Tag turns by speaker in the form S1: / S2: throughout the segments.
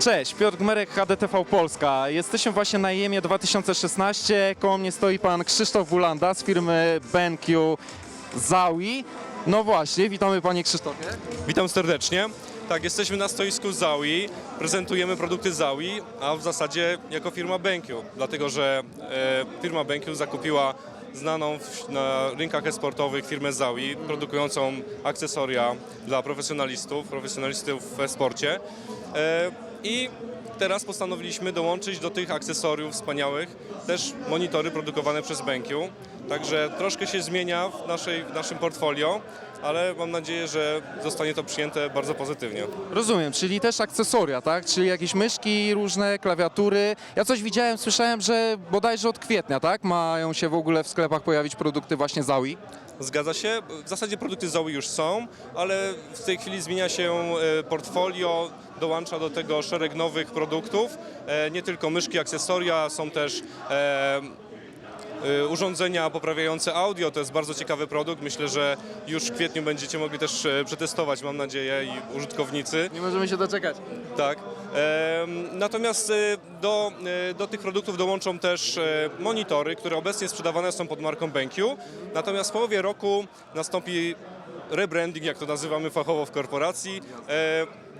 S1: Cześć, Piotr Gmerek, HDTV Polska. Jesteśmy właśnie na IEM 2016. Koło mnie stoi pan Krzysztof Bulanda z firmy BenQ Zawi. No właśnie, witamy panie Krzysztofie.
S2: Witam serdecznie. Tak, jesteśmy na stoisku Zawi, prezentujemy produkty Zawi, a w zasadzie jako firma BenQ, dlatego że e, firma BenQ zakupiła znaną w, na rynkach esportowych firmę Zawi, produkującą akcesoria dla profesjonalistów, profesjonalistów w sporcie. E, I teraz postanowiliśmy dołączyć do tych akcesoriów wspaniałych też monitory produkowane przez BenQ. Także troszkę się zmienia w, naszej, w naszym portfolio, ale mam nadzieję, że zostanie to przyjęte bardzo pozytywnie.
S1: Rozumiem, czyli też akcesoria, tak? Czyli jakieś myszki różne, klawiatury. Ja coś widziałem, słyszałem, że bodajże od kwietnia, tak? Mają się w ogóle w sklepach pojawić produkty właśnie Zawi.
S2: Zgadza się. W zasadzie produkty Zoe już są, ale w tej chwili zmienia się e, portfolio, dołącza do tego szereg nowych produktów. E, Nie tylko myszki, akcesoria, są też e, urządzenia poprawiające audio. To jest bardzo ciekawy produkt. Myślę, że już w kwietniu będziecie mogli też e, przetestować, mam nadzieję, i użytkownicy.
S1: Nie możemy się doczekać.
S2: Tak. Natomiast e, do, e, do tych produktów dołączą też monitory, które obecnie sprzedawane są pod marką BenQ. Natomiast w połowie roku nastąpi rebranding, jak to nazywamy fachowo w korporacji,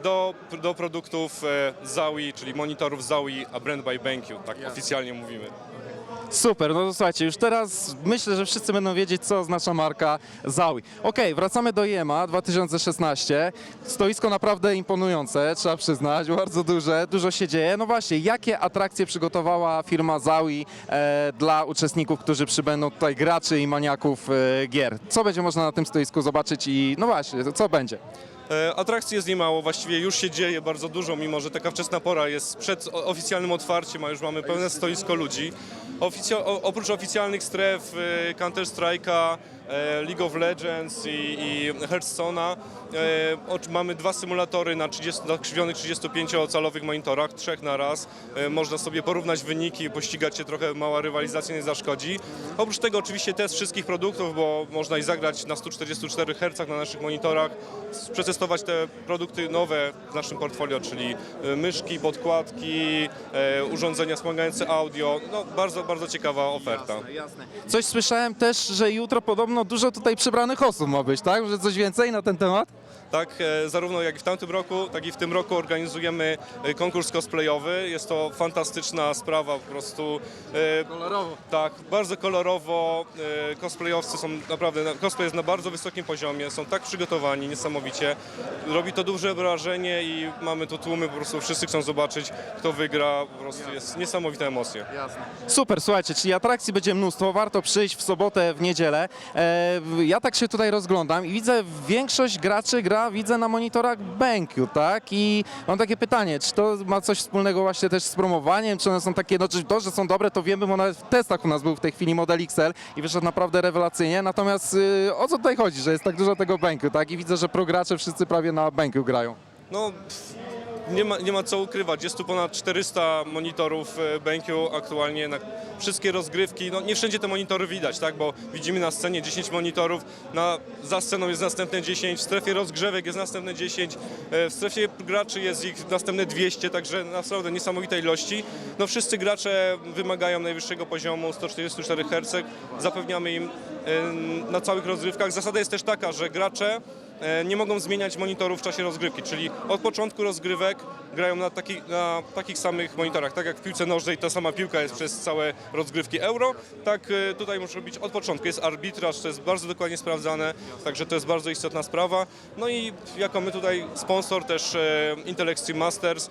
S2: do, do produktów Zawi, czyli monitorów Zawi, a brand by BenQ, tak oficjalnie mówimy.
S1: Super, no to słuchajcie, już teraz myślę, że wszyscy będą wiedzieć, co oznacza marka Zawi. Okej, wracamy do IEMA 2016. Stoisko naprawdę imponujące, trzeba przyznać, bardzo duże, dużo się dzieje. No właśnie, jakie atrakcje przygotowała firma Zawi e, dla uczestników, którzy przybędą tutaj graczy i maniaków e, gier? Co będzie można na tym stoisku zobaczyć i no właśnie, co będzie?
S2: E, Atrakcji jest niemało, właściwie już się dzieje bardzo dużo, mimo że taka wczesna pora jest przed oficjalnym otwarciem, a już mamy pełne stoisko ludzi. Oficja- oprócz oficjalnych stref e, Counter-Strike'a, e, League of Legends i, i Hearthstone'a mamy dwa symulatory na, 30, na krzywionych 35-calowych monitorach, trzech na raz. Można sobie porównać wyniki, pościgać się trochę, mała rywalizacja nie zaszkodzi. Oprócz tego oczywiście test wszystkich produktów, bo można i zagrać na 144 Hz na naszych monitorach, s- przetestować te produkty nowe w naszym portfolio, czyli e, myszki, podkładki, e, urządzenia wspomagające audio. No, bardzo, bardzo ciekawa oferta.
S1: Coś słyszałem też, że jutro podobno dużo tutaj przybranych osób ma być, tak? Że coś więcej na ten temat?
S2: Tak, e, zarówno jak w tamtym roku, tak i w tym roku organizujemy konkurs cosplayowy. Jest to fantastyczna sprawa, po prostu.
S1: Kolorowo.
S2: Tak, bardzo kolorowo. Cosplayowcy są naprawdę, na- cosplay jest na bardzo wysokim poziomie, są tak przygotowani niesamowicie. Robi to duże wrażenie i mamy tu tłumy, po prostu wszyscy chcą zobaczyć, kto wygra. Po prostu jest niesamowite emocje.
S1: Super, słuchajcie, czyli atrakcji będzie mnóstwo, warto przyjść w sobotę, w niedzielę. E, ja tak się tutaj rozglądam i widzę, większość graczy gra, widzę na monitorach BenQ, tak? I mam takie pytanie, czy to ma coś wspólnego właśnie też z promowaniem, czy one są takie, no czy to, że są dobre, to wiemy, bo nawet w testach u nas był w tej chwili model XL i wyszedł naprawdę rewelacyjnie, natomiast y, o co tutaj chodzi, że jest tak dużo tego BenQ, tak? I widzę, że progracze wszyscy prawie na BenQ grają.
S2: No, nie ma, nie ma co ukrywać. Jest tu ponad 400 monitorów e, BenQ aktualnie na wszystkie rozgrywki. No, nie wszędzie te monitory widać, tak? bo widzimy na scenie 10 monitorów, na, za sceną jest następne 10, w strefie rozgrzewek jest następne 10, e, w strefie graczy jest ich następne 200, także naprawdę niesamowite ilości. No, wszyscy gracze wymagają najwyższego poziomu 144 Hz, zapewniamy im e, na całych rozgrywkach. Zasada jest też taka, że gracze nie mogą zmieniać monitorów w czasie rozgrywki, czyli od początku rozgrywek grają na, taki, na takich samych monitorach, tak jak w piłce nożnej ta sama piłka jest przez całe rozgrywki euro, tak e, tutaj muszę robić od początku. Jest arbitraż, to jest bardzo dokładnie sprawdzane, także to jest bardzo istotna sprawa. No i jako my tutaj sponsor też e, Intel Extreme Masters, e,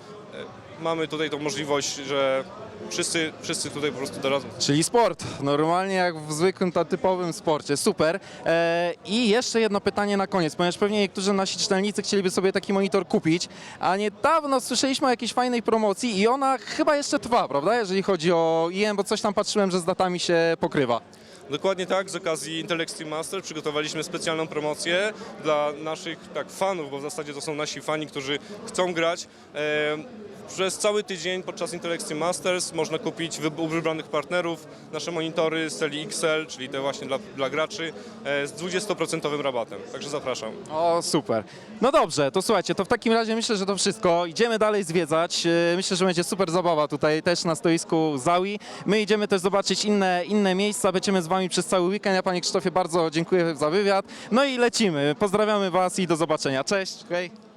S2: mamy tutaj tą możliwość, że wszyscy, wszyscy tutaj po prostu doradzą.
S1: Czyli sport, normalnie jak w zwykłym, ta typowym sporcie, super. E, I jeszcze jedno pytanie na koniec, ponieważ pewnie niektórzy nasi czytelnicy chcieliby sobie taki monitor kupić, a niedawno słyszeliśmy o jakiejś fajnej promocji i ona chyba jeszcze trwa, prawda, jeżeli chodzi o IM, bo coś tam patrzyłem, że z datami się pokrywa.
S2: Dokładnie tak, z okazji Intel Extreme Master przygotowaliśmy specjalną promocję dla naszych tak, fanów, bo w zasadzie to są nasi fani, którzy chcą grać. E, Przez cały tydzień podczas Intelekcji Masters można kupić u wybranych partnerów nasze monitory z serii XL, czyli te właśnie dla, dla graczy, e, z 20% rabatem. Także zapraszam.
S1: O, super. No dobrze, to słuchajcie, to w takim razie myślę, że to wszystko. Idziemy dalej zwiedzać. E, Myślę, że będzie super zabawa tutaj też na stoisku Zawi. My idziemy też zobaczyć inne, inne miejsca. Będziemy z Wami przez cały weekend. Ja Panie Krzysztofie bardzo dziękuję za wywiad. No i lecimy. Pozdrawiamy Was i do zobaczenia. Cześć. Hej.